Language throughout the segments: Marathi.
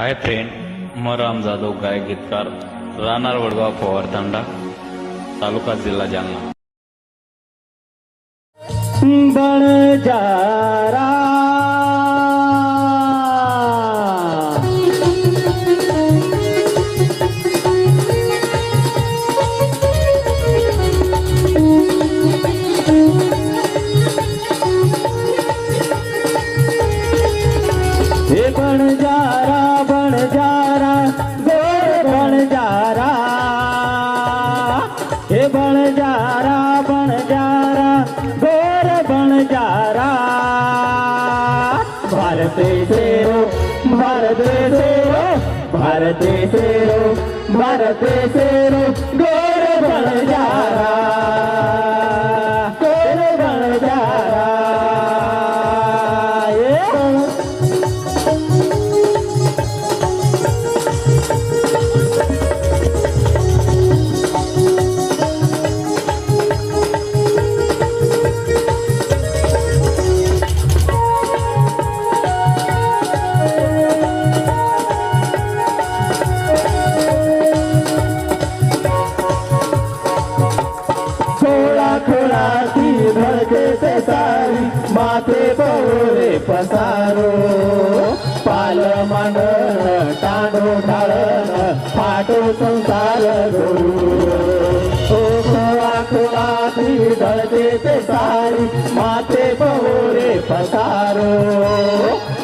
हाय फ्रेंड मराम जाधव गायक गीतकार राहणार वडगाव पवार तांडा तालुका जिल्हा जालना. बणजारा हे बणजारा बणजारा गोर बणजारा. भारत सेरो भारत सेरो भारत सेरो भारत सेरो. माथे पवरे पसारो. पाल मांडण टांडो ढाळण फाटो संसार गुरु ते सारी माते पवरे पसारो.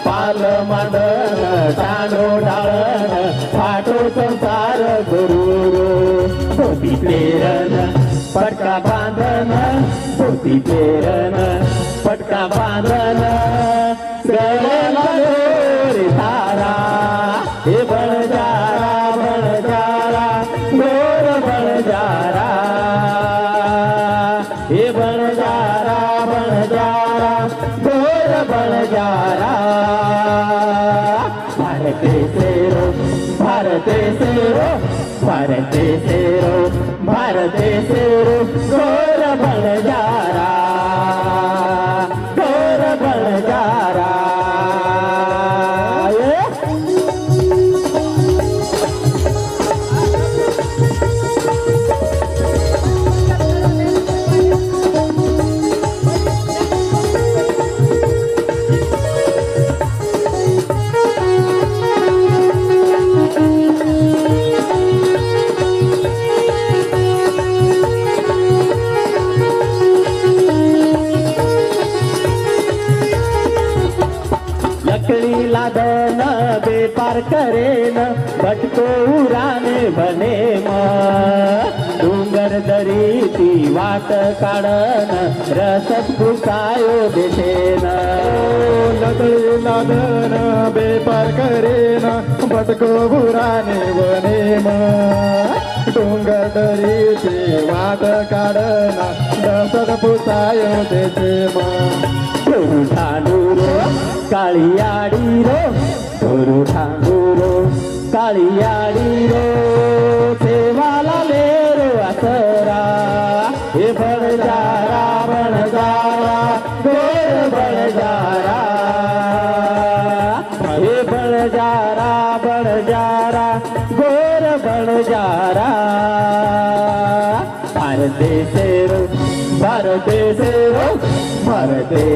पाल मांडण टांडो ढाळण फाटो संसार गुरु धोती पटका बांधन धोती पेरण पटका बांधन गळ्याला तारा धारा. हे बळजारा बळजारा गोर बळजारा हे बळजारा बळजारा गोर बळजारा भारते सेरो भारते सेरो भारते सेरो भारते सेरो गोर बळजारा गोर लकड़ी दन बेपार करेन भटको उराने बने डोंगर दरी ती वाट काढन रसत फुकायो देशेन. लकडी दन बेपार करेन भटको बुराने बने तुंग तरी वाट काढना दसत पुसाय देते रो रो सेवाला लेर असरा हे जा रावण जा गोर बळजा गोर बळजारा भारते सेरो भारते सेरो भारते